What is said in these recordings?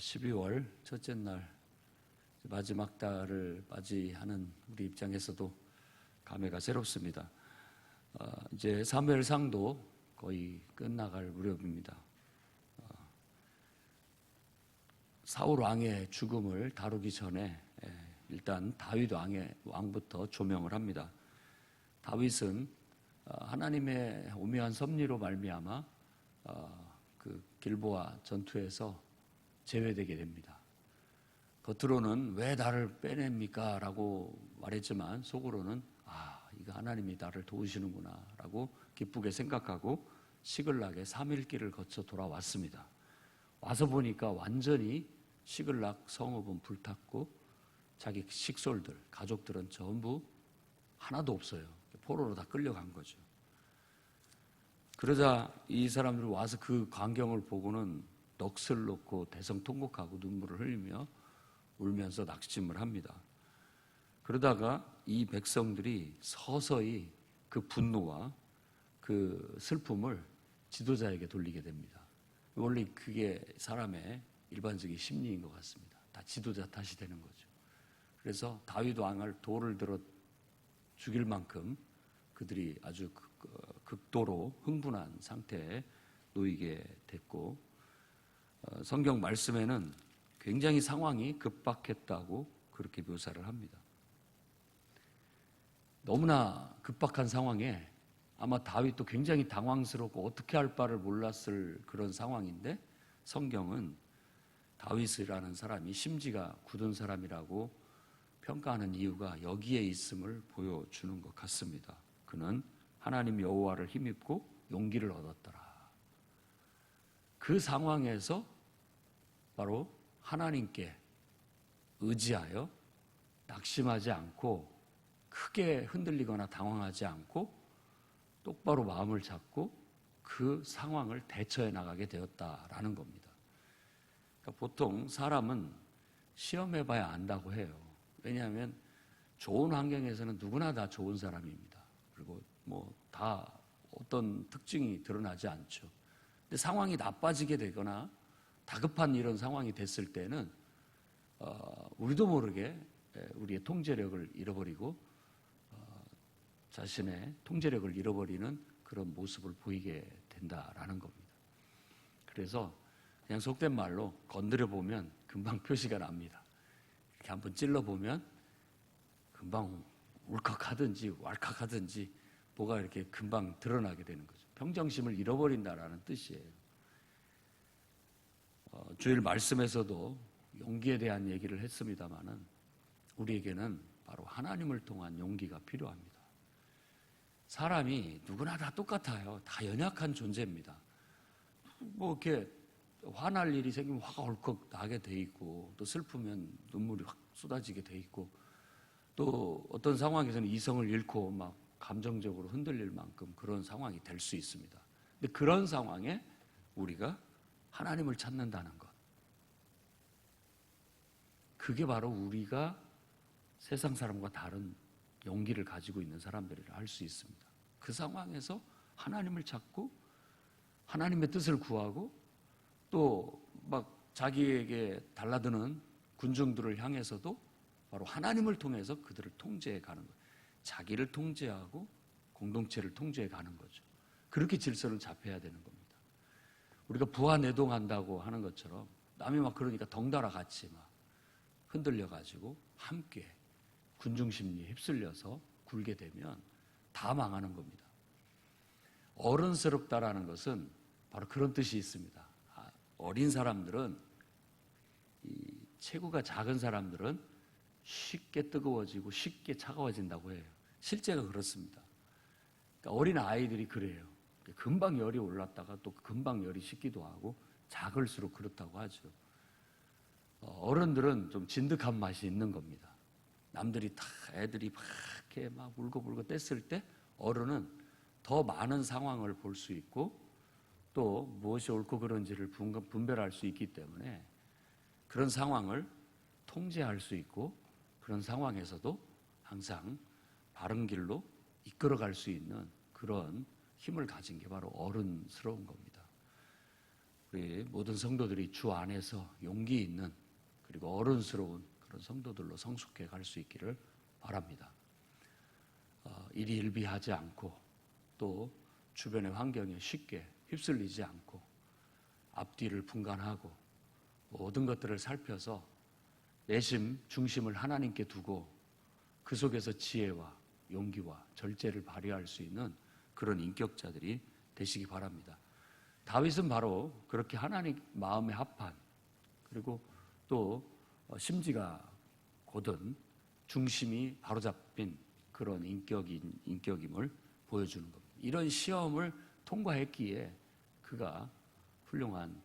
12월 첫째 날 마지막 달을 맞이하는 우리 입장에서도 감회가 새롭습니다. 어, 이제 사무엘상도 거의 끝나갈 무렵입니다. 어, 사울 왕의 죽음을 다루기 전에 예, 일단 다윗 왕의 왕부터 조명을 합니다. 다윗은 어, 하나님의 오묘한 섭리로 말미암아 어, 그 길보아 전투에서 제외되게 됩니다. 겉으로는 왜 나를 빼냅니까? 라고 말했지만 속으로는 아, 이거 하나님이 나를 도우시는구나 라고 기쁘게 생각하고 시글락에 3일 길을 거쳐 돌아왔습니다. 와서 보니까 완전히 시글락 성읍은 불탔고 자기 식솔들, 가족들은 전부 하나도 없어요. 포로로 다 끌려간 거죠. 그러자 이 사람들이 와서 그 광경을 보고는 넋을 놓고 대성통곡하고 눈물을 흘리며 울면서 낙심을 합니다. 그러다가 이 백성들이 서서히 그 분노와 그 슬픔을 지도자에게 돌리게 됩니다. 원래 그게 사람의 일반적인 심리인 것 같습니다. 다 지도자 탓이 되는 거죠. 그래서 다윗 왕을 돌을 들어 죽일 만큼 그들이 아주 극도로 흥분한 상태에 놓이게 됐고 어, 성경 말씀에는 굉장히 상황이 급박했다고 그렇게 묘사를 합니다. 너무나 급박한 상황에 아마 다윗도 굉장히 당황스럽고 어떻게 할 바를 몰랐을 그런 상황인데 성경은 다윗이라는 사람이 심지가 굳은 사람이라고 평가하는 이유가 여기에 있음을 보여주는 것 같습니다. 그는 하나님 여호와를 힘입고 용기를 얻었더라. 그 상황에서 바로 하나님께 의지하여 낙심하지 않고 크게 흔들리거나 당황하지 않고 똑바로 마음을 잡고 그 상황을 대처해 나가게 되었다라는 겁니다. 그러니까 보통 사람은 시험해 봐야 안다고 해요. 왜냐하면 좋은 환경에서는 누구나 다 좋은 사람입니다. 그리고 뭐 다 어떤 특징이 드러나지 않죠. 근데 상황이 나빠지게 되거나 다급한 이런 상황이 됐을 때는 어, 우리도 모르게 우리의 통제력을 잃어버리고 어, 자신의 통제력을 잃어버리는 그런 모습을 보이게 된다라는 겁니다. 그래서 그냥 속된 말로 건드려 보면 금방 표시가 납니다. 이렇게 한번 찔러 보면 금방 울컥하든지 왈칵하든지 뭐가 이렇게 금방 드러나게 되는 거죠. 평정심을 잃어버린다라는 뜻이에요. 어, 주일 말씀에서도 용기에 대한 얘기를 했습니다마는 우리에게는 바로 하나님을 통한 용기가 필요합니다. 사람이 누구나 다 똑같아요. 다 연약한 존재입니다. 뭐 이렇게 화날 일이 생기면 화가 헐컥 나게 돼 있고 또 슬프면 눈물이 확 쏟아지게 돼 있고 또 어떤 상황에서는 이성을 잃고 막 감정적으로 흔들릴 만큼 그런 상황이 될 수 있습니다. 근데 그런 상황에 우리가 하나님을 찾는다는 것. 그게 바로 우리가 세상 사람과 다른 용기를 가지고 있는 사람들이라 할 수 있습니다. 그 상황에서 하나님을 찾고 하나님의 뜻을 구하고 또 막 자기에게 달라드는 군중들을 향해서도 바로 하나님을 통해서 그들을 통제해 가는 것. 자기를 통제하고 공동체를 통제해 가는 거죠. 그렇게 질서를 잡혀야 되는 겁니다. 우리가 부하 내동한다고 하는 것처럼 남이 막 그러니까 덩달아 같이 막 흔들려 가지고 함께 군중 심리에 휩쓸려서 굴게 되면 다 망하는 겁니다. 어른스럽다라는 것은 바로 그런 뜻이 있습니다. 아, 어린 사람들은 이 체구가 작은 사람들은 쉽게 뜨거워지고 쉽게 차가워진다고 해요. 실제가 그렇습니다. 그러니까 어린 아이들이 그래요. 금방 열이 올랐다가 또 금방 열이 식기도 하고 작을수록 그렇다고 하죠. 어, 어른들은 좀 진득한 맛이 있는 겁니다. 남들이 다 애들이 막 이렇게 막 울고불고 뗐을 때 어른은 더 많은 상황을 볼 수 있고 또 무엇이 옳고 그른지를 분별할 수 있기 때문에 그런 상황을 통제할 수 있고 그런 상황에서도 항상 바른 길로 이끌어갈 수 있는 그런 힘을 가진 게 바로 어른스러운 겁니다. 우리 모든 성도들이 주 안에서 용기 있는 그리고 어른스러운 그런 성도들로 성숙해 갈 수 있기를 바랍니다. 어, 일희일비하지 않고 또 주변의 환경에 쉽게 휩쓸리지 않고 앞뒤를 분간하고 모든 것들을 살펴서 내심 중심을 하나님께 두고 그 속에서 지혜와 용기와 절제를 발휘할 수 있는 그런 인격자들이 되시기 바랍니다. 다윗은 바로 그렇게 하나님 마음에 합한 그리고 또 어, 심지가 곧은 중심이 바로잡힌 그런 인격인 인격임을 보여주는 겁니다. 이런 시험을 통과했기에 그가 훌륭한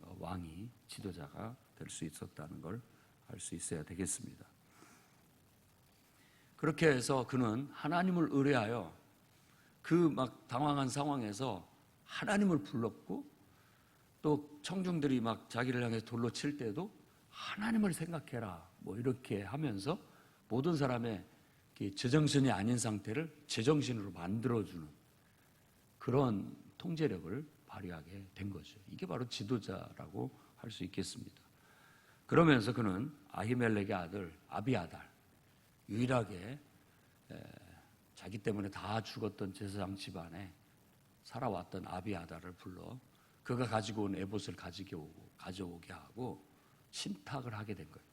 어, 왕이 지도자가 될 수 있었다는 걸 알 수 있어야 되겠습니다. 그렇게 해서 그는 하나님을 의뢰하여 그 막 당황한 상황에서 하나님을 불렀고 또 청중들이 막 자기를 향해 돌로 칠 때도 하나님을 생각해라 뭐 이렇게 하면서 모든 사람의 그 제정신이 아닌 상태를 제정신으로 만들어주는 그런 통제력을 발휘하게 된 거죠. 이게 바로 지도자라고 할 수 있겠습니다. 그러면서 그는 아히멜렉의 아들 아비아달 유일하게 에, 자기 때문에 다 죽었던 제사장 집안에 살아왔던 아비아달을 불러 그가 가지고 온 에봇을 가지고 가져오게 하고 신탁을 하게 된 거예요.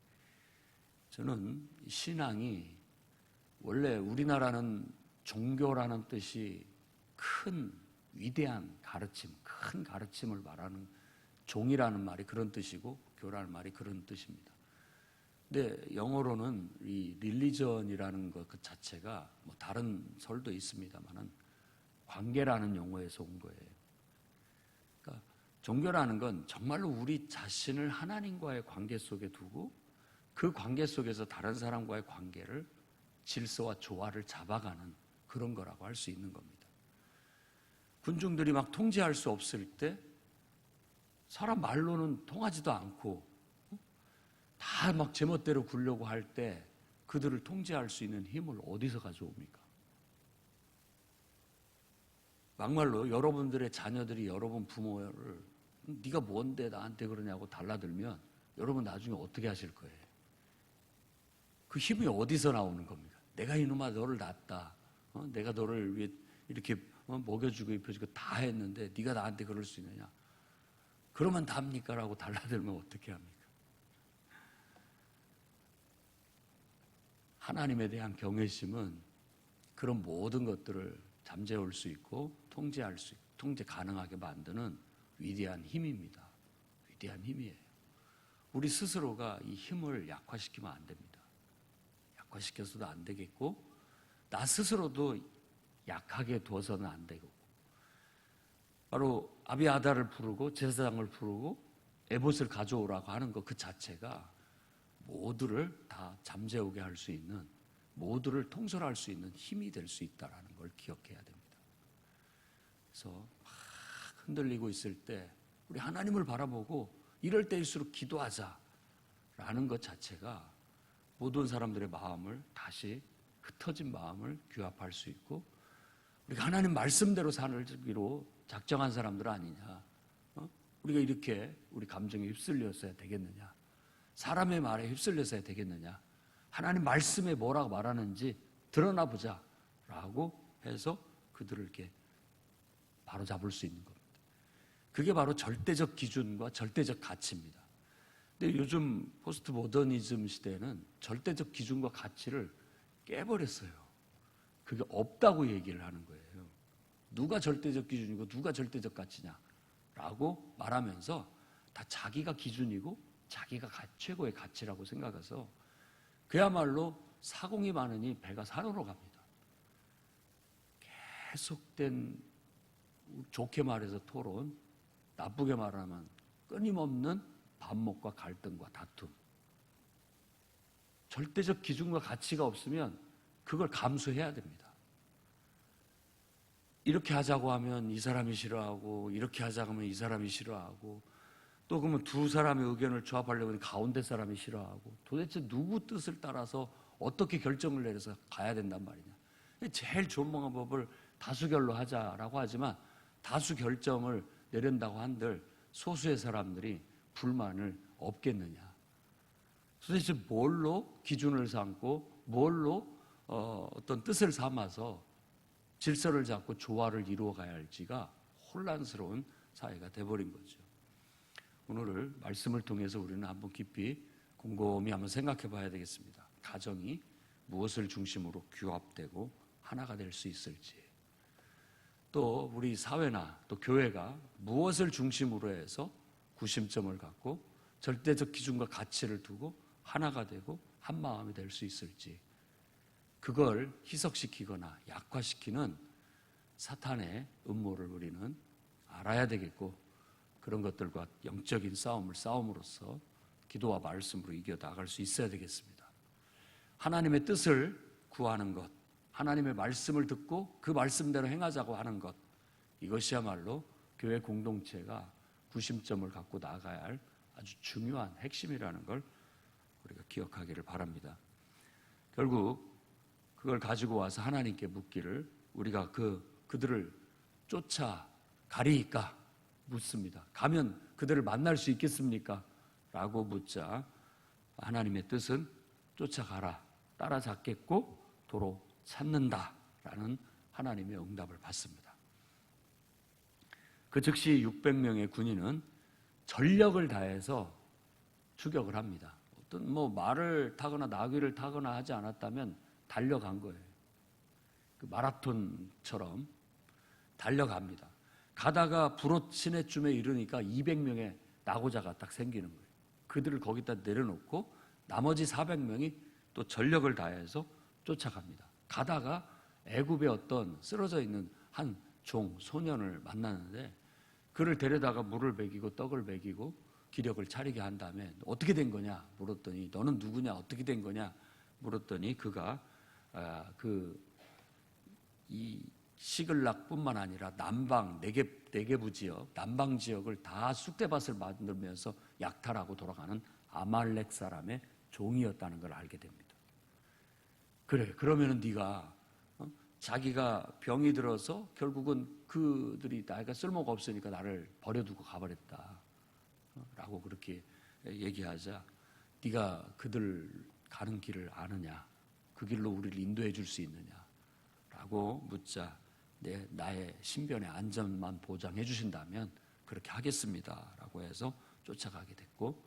저는 이 신앙이 원래 우리나라는 종교라는 뜻이 큰 위대한 가르침, 큰 가르침을 말하는 종이라는 말이 그런 뜻이고 교라는 말이 그런 뜻입니다. 근데 영어로는 이 릴리전이라는 것 그 자체가 뭐 다른 설도 있습니다만은 관계라는 용어에서 온 거예요. 그러니까 종교라는 건 정말로 우리 자신을 하나님과의 관계 속에 두고 그 관계 속에서 다른 사람과의 관계를 질서와 조화를 잡아가는 그런 거라고 할 수 있는 겁니다. 군중들이 막 통제할 수 없을 때 사람 말로는 통하지도 않고 다 막 제멋대로 굴려고 할 때 그들을 통제할 수 있는 힘을 어디서 가져옵니까? 막말로 여러분들의 자녀들이 여러분 부모를 네가 뭔데 나한테 그러냐고 달라들면 여러분 나중에 어떻게 하실 거예요? 그 힘이 어디서 나오는 겁니까? 내가 이놈아 너를 낳았다. 어? 내가 너를 위해 이렇게 어? 먹여주고 입혀주고 다 했는데 네가 나한테 그럴 수 있느냐? 그러면 답니까? 라고 달라들면 어떻게 합니까? 하나님에 대한 경외심은 그런 모든 것들을 잠재울 수 있고 통제할 수 있고 통제 가능하게 만드는 위대한 힘입니다. 위대한 힘이에요. 우리 스스로가 이 힘을 약화시키면 안 됩니다. 약화시켜서도 안 되겠고 나 스스로도 약하게 두어서는 안 되고 바로 아비아다를 부르고 제사장을 부르고 에봇을 가져오라고 하는 것 그 자체가 모두를 다 잠재우게 할 수 있는 모두를 통솔할 수 있는 힘이 될 수 있다라는 걸 기억해야 됩니다. 그래서 막 흔들리고 있을 때 우리 하나님을 바라보고 이럴 때일수록 기도하자라는 것 자체가 모든 사람들의 마음을 다시 흩어진 마음을 규합할 수 있고 우리가 하나님 말씀대로 살기로 작정한 사람들 아니냐? 어? 우리가 이렇게 우리 감정에 휩쓸렸어야 되겠느냐? 사람의 말에 휩쓸려서야 되겠느냐? 하나님 말씀에 뭐라고 말하는지 드러나 보자 라고 해서 그들을 이렇게 바로 잡을 수 있는 겁니다. 그게 바로 절대적 기준과 절대적 가치입니다. 근데 요즘 포스트 모더니즘 시대는 절대적 기준과 가치를 깨버렸어요. 그게 없다고 얘기를 하는 거예요. 누가 절대적 기준이고 누가 절대적 가치냐 라고 말하면서 다 자기가 기준이고 자기가 가- 최고의 가치라고 생각해서 그야말로 사공이 많으니 배가 산으로 갑니다. 계속된 좋게 말해서 토론, 나쁘게 말하면 끊임없는 반목과 갈등과 다툼. 절대적 기준과 가치가 없으면 그걸 감수해야 됩니다. 이렇게 하자고 하면 이 사람이 싫어하고 이렇게 하자고 하면 이 사람이 싫어하고 또 그러면 두 사람의 의견을 조합하려고 가운데 사람이 싫어하고 도대체 누구 뜻을 따라서 어떻게 결정을 내려서 가야 된단 말이냐. 제일 좋은 방법을 다수결로 하자라고 하지만 다수 결정을 내린다고 한들 소수의 사람들이 불만을 없겠느냐? 도대체 뭘로 기준을 삼고 뭘로 어, 어떤 뜻을 삼아서 질서를 잡고 조화를 이루어 가야 할지가 혼란스러운 사회가 돼버린 거죠. 오늘을 말씀을 통해서 우리는 한번 깊이 곰곰이 한번 생각해 봐야 되겠습니다. 가정이 무엇을 중심으로 규합되고 하나가 될 수 있을지. 또 우리 사회나 또 교회가 무엇을 중심으로 해서 구심점을 갖고 절대적 기준과 가치를 두고 하나가 되고 한 마음이 될 수 있을지. 그걸 희석시키거나 약화시키는 사탄의 음모를 우리는 알아야 되겠고 그런 것들과 영적인 싸움을 싸움으로써 기도와 말씀으로 이겨 나갈 수 있어야 되겠습니다. 하나님의 뜻을 구하는 것, 하나님의 말씀을 듣고 그 말씀대로 행하자고 하는 것, 이것이야말로 교회 공동체가 구심점을 갖고 나가야 할 아주 중요한 핵심이라는 걸 우리가 기억하기를 바랍니다. 결국 그걸 가지고 와서 하나님께 묻기를 우리가 그 그들을 쫓아 가리까 묻습니다. 가면 그들을 만날 수 있겠습니까? 라고 묻자 하나님의 뜻은 쫓아가라 따라잡겠고 도로 찾는다 라는 하나님의 응답을 받습니다. 그 즉시 600명의 군인은 전력을 다해서 추격을 합니다. 어떤 뭐 말을 타거나 나귀를 타거나 하지 않았다면 달려간 거예요. 그 마라톤처럼 달려갑니다. 가다가 불옷 시내쯤에 이르니까 200명의 낙오자가 딱 생기는 거예요. 그들을 거기다 내려놓고 나머지 400명이 또 전력을 다해서 쫓아갑니다. 가다가 애굽의 어떤 쓰러져 있는 한 종 소년을 만나는데 그를 데려다가 물을 먹이고 떡을 먹이고 기력을 차리게 한 다음에 어떻게 된 거냐 물었더니 너는 누구냐 어떻게 된 거냐 물었더니 그가 아, 그이 시글락뿐만 아니라 남방 네개 네개부 지역 남방 지역을 다 쑥대밭을 만들면서 약탈하고 돌아가는 아말렉 사람의 종이었다는 걸 알게 됩니다. 그래 그러면은 네가 어? 자기가 병이 들어서 결국은 그들이 나이가 쓸모가 없으니까 나를 버려두고 가버렸다. 어? 라고 그렇게 얘기하자 네가 그들 가는 길을 아느냐 그 길로 우리를 인도해 줄 수 있느냐 라고 묻자 내 나의 신변의 안전만 보장해 주신다면 그렇게 하겠습니다 라고 해서 쫓아가게 됐고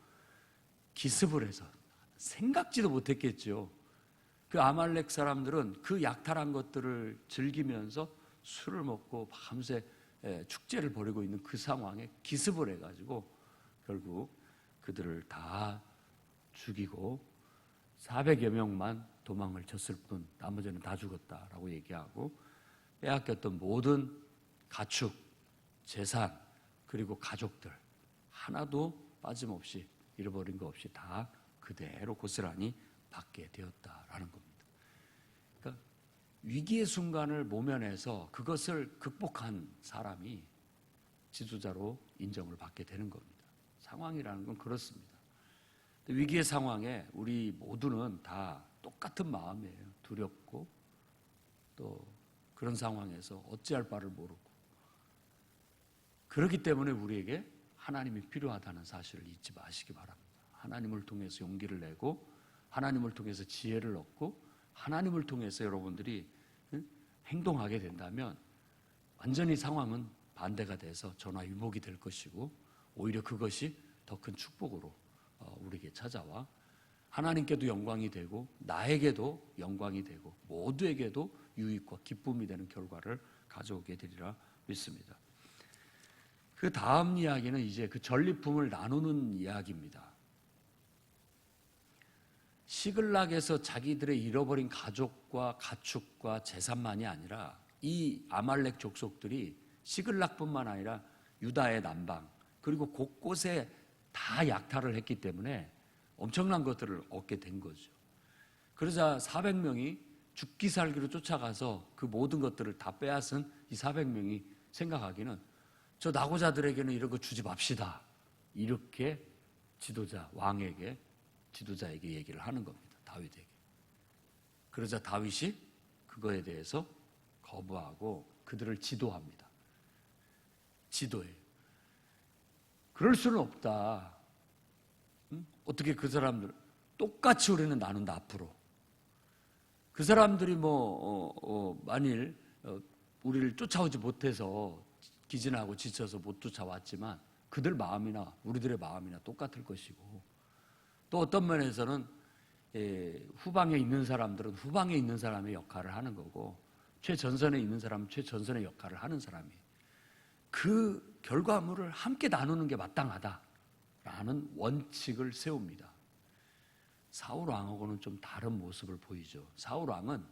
기습을 해서 생각지도 못했겠죠. 그 아말렉 사람들은 그 약탈한 것들을 즐기면서 술을 먹고 밤새 축제를 벌이고 있는 그 상황에 기습을 해가지고 결국 그들을 다 죽이고 400여 명만 도망을 쳤을 뿐 나머지는 다 죽었다라고 얘기하고 빼앗겼던 모든 가축, 재산 그리고 가족들 하나도 빠짐없이 잃어버린 거 없이 다 그대로 고스란히 받게 되었다라는 겁니다. 그러니까 위기의 순간을 모면해서 그것을 극복한 사람이 지도자로 인정을 받게 되는 겁니다. 상황이라는 건 그렇습니다. 위기의 상황에 우리 모두는 다 똑같은 마음이에요. 두렵고 또 그런 상황에서 어찌할 바를 모르고 그렇기 때문에 우리에게 하나님이 필요하다는 사실을 잊지 마시기 바랍니다. 하나님을 통해서 용기를 내고 하나님을 통해서 지혜를 얻고 하나님을 통해서 여러분들이 행동하게 된다면 완전히 상황은 반대가 돼서 전화위복이 될 것이고 오히려 그것이 더 큰 축복으로 어, 우리에게 찾아와 하나님께도 영광이 되고 나에게도 영광이 되고 모두에게도 유익과 기쁨이 되는 결과를 가져오게 되리라 믿습니다. 그 다음 이야기는 이제 그 전리품을 나누는 이야기입니다. 시글락에서 자기들의 잃어버린 가족과 가축과 재산만이 아니라 이 아말렉 족속들이 시글락뿐만 아니라 유다의 남방 그리고 곳곳에 다 약탈을 했기 때문에 엄청난 것들을 얻게 된 거죠. 그러자 400명이 죽기 살기로 쫓아가서 그 모든 것들을 다 빼앗은 이 400명이 생각하기는 저 나고자들에게는 이런 거 주지 맙시다. 이렇게 지도자, 왕에게, 지도자에게 얘기를 하는 겁니다. 다윗에게. 그러자 다윗이 그거에 대해서 거부하고 그들을 지도합니다. 지도해요. 그럴 수는 없다. 응? 어떻게 그 사람들 똑같이 우리는 나눈다 앞으로. 그 사람들이 뭐 어, 어, 만일 어, 우리를 쫓아오지 못해서 기진하고 지쳐서 못 쫓아왔지만 그들 마음이나 우리들의 마음이나 똑같을 것이고 또 어떤 면에서는 예, 후방에 있는 사람들은 후방에 있는 사람의 역할을 하는 거고 최전선에 있는 사람은 최전선의 역할을 하는 사람이 그 결과물을 함께 나누는 게 마땅하다라는 원칙을 세웁니다. 사울 왕하고는 좀 다른 모습을 보이죠. 사울 왕은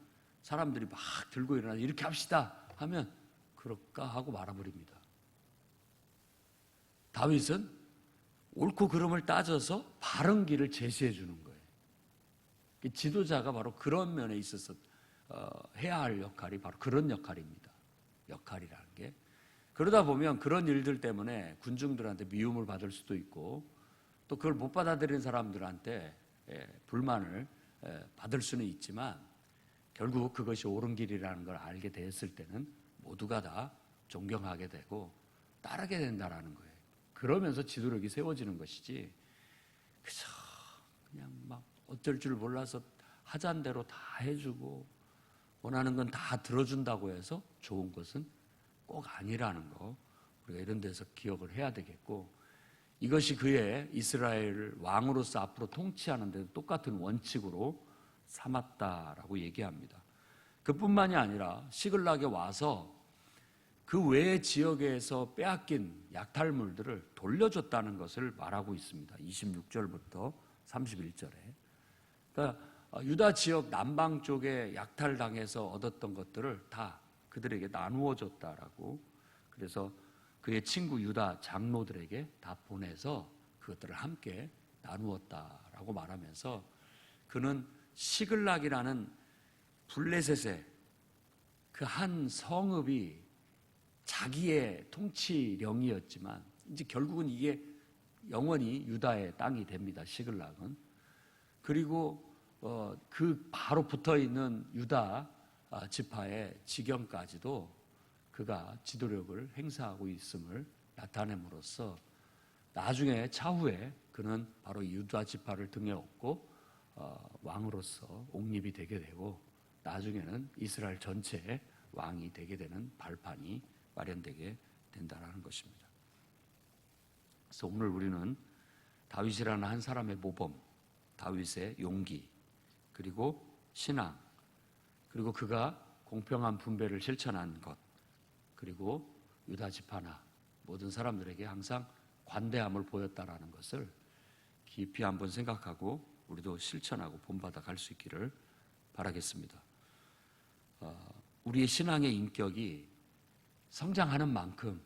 사람들이 막 들고 일어나서 이렇게 합시다 하면 그럴까 하고 말아버립니다. 다윗은 옳고 그름을 따져서 바른 길을 제시해 주는 거예요. 그 지도자가 바로 그런 면에 있어서 어, 해야 할 역할이 바로 그런 역할입니다. 역할이라는 게 그러다 보면 그런 일들 때문에 군중들한테 미움을 받을 수도 있고 또 그걸 못 받아들이는 사람들한테 예, 불만을 예, 받을 수는 있지만 결국 그것이 옳은 길이라는 걸 알게 됐을 때는 모두가 다 존경하게 되고 따르게 된다라는 거예요. 그러면서 지도력이 세워지는 것이지 그저 그냥 막 어쩔 줄 몰라서 하자는 대로 다 해주고 원하는 건 다 들어준다고 해서 좋은 것은 꼭 아니라는 거 우리가 이런 데서 기억을 해야 되겠고 이것이 그의 이스라엘 왕으로서 앞으로 통치하는 데도 똑같은 원칙으로 삼았다라고 얘기합니다. 그뿐만이 아니라 시글락에 와서 그 외의 지역에서 빼앗긴 약탈물들을 돌려줬다는 것을 말하고 있습니다. 26절부터 31절에. 그러니까 유다 지역 남방 쪽에 약탈당해서 얻었던 것들을 다 그들에게 나누어 줬다라고 그래서 그의 친구 유다 장로들에게 다 보내서 그것들을 함께 나누었다라고 말하면서 그는 시글락이라는 블레셋의 그 한 성읍이 자기의 통치령이었지만 이제 결국은 이게 영원히 유다의 땅이 됩니다. 시글락은 그리고 어, 그 바로 붙어 있는 유다 아, 지파의 지경까지도 그가 지도력을 행사하고 있음을 나타냄으로써 나중에 차후에 그는 바로 유다 지파를 등에 업고 어, 왕으로서 옹립이 되게 되고 나중에는 이스라엘 전체의 왕이 되게 되는 발판이 마련되게 된다는 것입니다. 그래서 오늘 우리는 다윗이라는 한 사람의 모범, 다윗의 용기, 그리고 신앙, 그리고 그가 공평한 분배를 실천한 것, 그리고 유다 지파나 모든 사람들에게 항상 관대함을 보였다라는 것을 깊이 한번 생각하고 우리도 실천하고 본받아 갈 수 있기를 바라겠습니다. 어, 우리의 신앙의 인격이 성장하는 만큼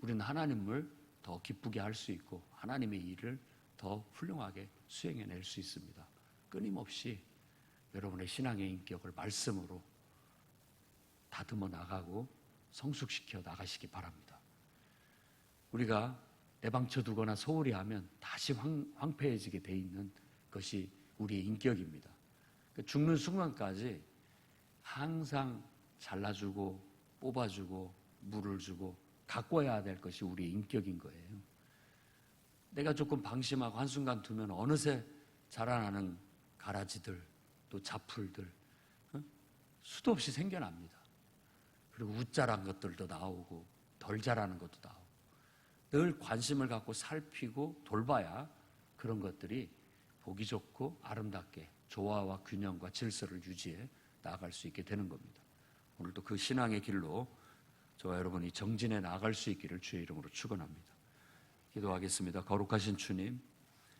우리는 하나님을 더 기쁘게 할 수 있고 하나님의 일을 더 훌륭하게 수행해낼 수 있습니다. 끊임없이 여러분의 신앙의 인격을 말씀으로 다듬어 나가고 성숙시켜 나가시기 바랍니다. 우리가 내방쳐 두거나 소홀히 하면 다시 황, 황폐해지게 돼 있는 것이 우리의 인격입니다. 그 죽는 순간까지 항상 잘라주고 뽑아주고 물을 주고 가꿔야 될 것이 우리의 인격인 거예요. 내가 조금 방심하고 한순간 두면 어느새 자라나는 가라지들 또 잡풀들 어? 수도 없이 생겨납니다. 그리고 웃자란 것들도 나오고 덜 자라는 것도 나오고 늘 관심을 갖고 살피고 돌봐야 그런 것들이 보기 좋고 아름답게 조화와 균형과 질서를 유지해 나아갈 수 있게 되는 겁니다. 오늘도 그 신앙의 길로 저와 여러분이 정진해 나아갈 수 있기를 주의 이름으로 축원합니다. 기도하겠습니다. 거룩하신 주님,